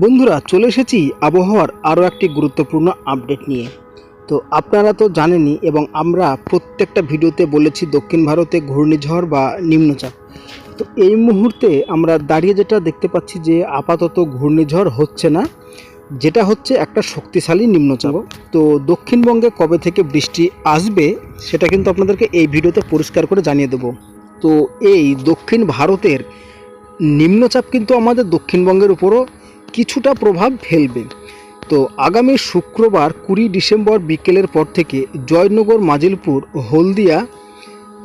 বন্ধুরা, চলে এসেছি আবহাওয়ার আরও একটি গুরুত্বপূর্ণ আপডেট নিয়ে। তো আপনারা তো জানেনই এবং আমরা প্রত্যেকটা ভিডিওতে বলেছি দক্ষিণ ভারতে ঘূর্ণিঝড় বা নিম্নচাপ। তো এই মুহূর্তে আমরা দাঁড়িয়ে যেটা দেখতে পাচ্ছি যে আপাতত ঘূর্ণিঝড় হচ্ছে না, যেটা হচ্ছে একটা শক্তিশালী নিম্নচাপ। তো দক্ষিণবঙ্গে কবে থেকে বৃষ্টি আসবে সেটা কিন্তু আপনাদেরকে এই ভিডিওতে পরিষ্কার করে জানিয়ে দেবো। তো এই দক্ষিণ ভারতের নিম্নচাপ কিন্তু আমাদের দক্ষিণবঙ্গের উপরও কিছুটা প্রভাব ফেলবে। তো আগামী শুক্রবার কুড়ি ডিসেম্বর বিকেলের পর থেকে জয়নগর, মাজিলপুর, হলদিয়া,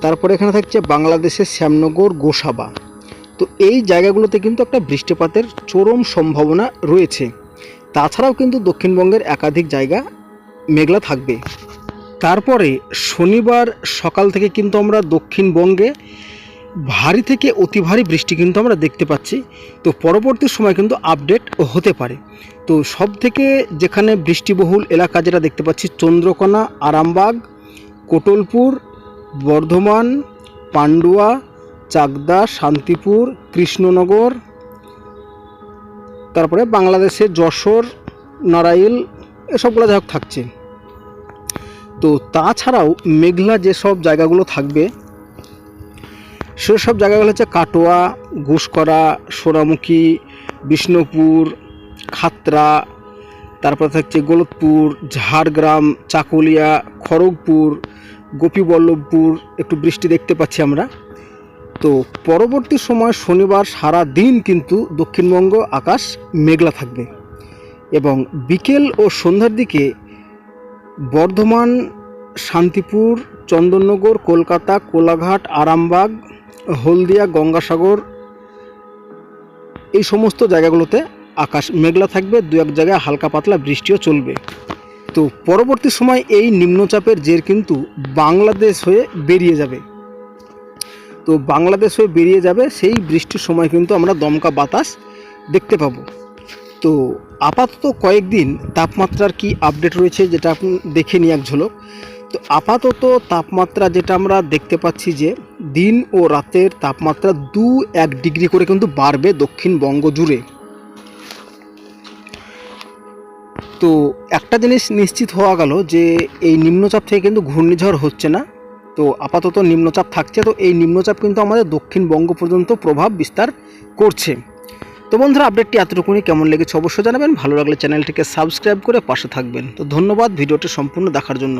তারপরে এখানে থাকছে বাংলাদেশের শ্যামনগর, গোসাবা। তো এই জায়গাগুলোতে কিন্তু একটা বৃষ্টিপাতের চরম সম্ভাবনা রয়েছে। তাছাড়াও কিন্তু দক্ষিণবঙ্গের একাধিক জায়গা মেঘলা থাকবে। তারপরে শনিবার সকাল থেকে কিন্তু আমরা দক্ষিণবঙ্গে ভারী থেকে অতি ভারী বৃষ্টি কিন্তু আমরা দেখতে পাচ্ছি। তো পরবর্তী সময় কিন্তু আপডেট হতে পারে। তো সব থেকে যেখানে বৃষ্টিবহুল এলাকা যেটা দেখতে পাচ্ছি, চন্দ্রকোনা, আরামবাগ, কোটলপুর, বর্ধমান, পান্ডুয়া, চাকদা, শান্তিপুর, কৃষ্ণনগর, তারপরে বাংলাদেশের যশোর নারাইল এসবগুলো যাই থাকছে। তো তাছাড়াও মেঘলা যেসব জায়গাগুলো থাকবে সেসব জায়গাগুলো হচ্ছে কাটোয়া ঘুষকরা সোনামুখী, বিষ্ণুপুর, খাতরা, তারপর থাকছে গোলতপুর, ঝাড়গ্রাম, চাকুলিয়া, খড়গপুর, গোপীবল্লভপুর, একটু বৃষ্টি দেখতে পাচ্ছি আমরা। তো পরবর্তী সময় শনিবার সারা দিন কিন্তু দক্ষিণবঙ্গ আকাশ মেঘলা থাকবে এবং বিকেল ও সন্ধ্যার দিকে বর্ধমান, শান্তিপুর, চন্দননগর, কলকাতা, কোলাঘাট, আরামবাগ হলদিয়া, গঙ্গাসাগর, এই সমস্ত জায়গাগুলোতে আকাশ মেঘলা থাকবে, দু এক জায়গায় হালকা পাতলা বৃষ্টিও চলবে। তো পরবর্তী সময় এই নিম্নচাপের জের কিন্তু বাংলাদেশ হয়ে বেরিয়ে যাবে। তো বাংলাদেশ হয়ে বেরিয়ে যাবে, সেই বৃষ্টির সময় কিন্তু আমরা দমকা বাতাস দেখতে পাবো। তো আপাতত কয়েকদিন তাপমাত্রার কি আপডেট রয়েছে, যেটা দেখে নিই এক ঝলক। তো আপাতত তাপমাত্রা যেটা আমরা দেখতে পাচ্ছি যে দিন ও রাতের তাপমাত্রা দু এক ডিগ্রি করে কিন্তু বাড়বে দক্ষিণবঙ্গ জুড়ে। তো একটা জিনিস নিশ্চিত হওয়া গেল যে এই নিম্নচাপ থেকে কিন্তু ঘূর্ণিঝড় হচ্ছে না। তো আপাতত নিম্নচাপ থাকছে, তো এই নিম্নচাপ কিন্তু আমাদের দক্ষিণবঙ্গ পর্যন্ত প্রভাব বিস্তার করছে। তো বন্ধুরা আপডেটটি এতটুকুনি। কেমন লেগেছে অবশ্যই জানাবেন। ভালো লাগলে চ্যানেলটিকে সাবস্ক্রাইব করে পাশে থাকবেন। তো ধন্যবাদ ভিডিওটি সম্পূর্ণ দেখার জন্য।